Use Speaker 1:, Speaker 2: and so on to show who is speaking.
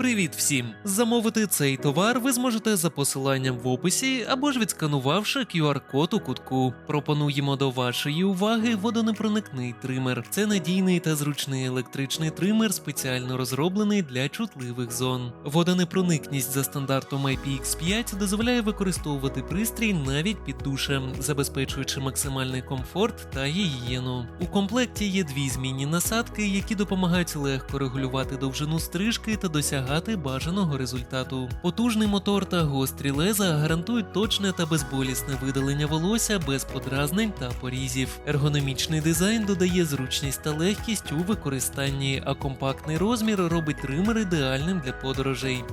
Speaker 1: Привіт всім! Замовити цей товар ви зможете за посиланням в описі або ж відсканувавши QR-код у кутку. Пропонуємо до вашої уваги водонепроникний тример. Це надійний та зручний електричний тример, спеціально розроблений для чутливих зон. Водонепроникність за стандартом IPX5 дозволяє використовувати пристрій навіть під душем, забезпечуючи максимальний комфорт та гігієну. У комплекті є дві змінні насадки, які допомагають легко регулювати довжину стрижки та досягати бажаного результату. Потужний мотор та гострі леза гарантують точне та безболісне видалення волосся без подразнень та порізів. Ергономічний дизайн додає зручність та легкість у використанні, а компактний розмір робить тример ідеальним для подорожей.